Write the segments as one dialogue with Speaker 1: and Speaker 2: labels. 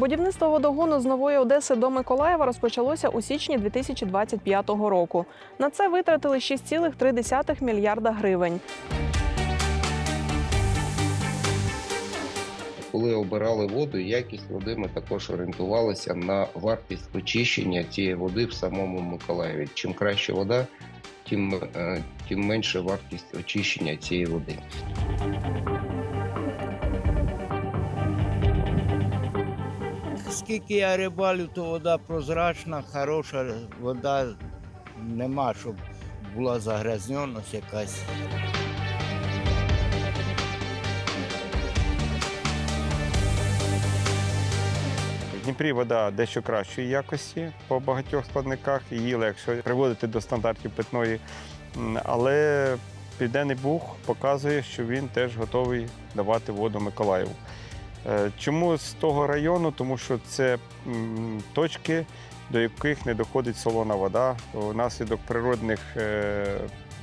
Speaker 1: Будівництво водогону з Нової Одеси до Миколаєва розпочалося у січні 2025 року. На це витратили 6,3 мільярда гривень.
Speaker 2: Коли обирали воду якість води, ми також орієнтувалися на вартість очищення цієї води в самому Миколаєві. Чим краще вода, тим, е, тим менше вартість очищення цієї води.
Speaker 3: Скільки я рибалю, то вода прозрачна, хороша вода. Нема, щоб була загрязненість якась.
Speaker 4: В Дніпрі вода дещо кращої якості по багатьох складниках, її легше приводити до стандартів питної. Але Південний Буг показує, що він теж готовий давати воду Миколаєву. Е, Чому з того району? Тому що це точки, до яких не доходить солона вода внаслідок природних е,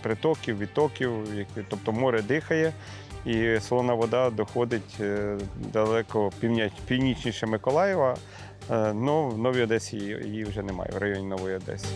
Speaker 4: притоків, відтоків, тобто море дихає, і солона вода доходить е, далеко північніше Миколаєва. Е, Ну, в Новій Одесі її вже немає, в районі Нової Одеси.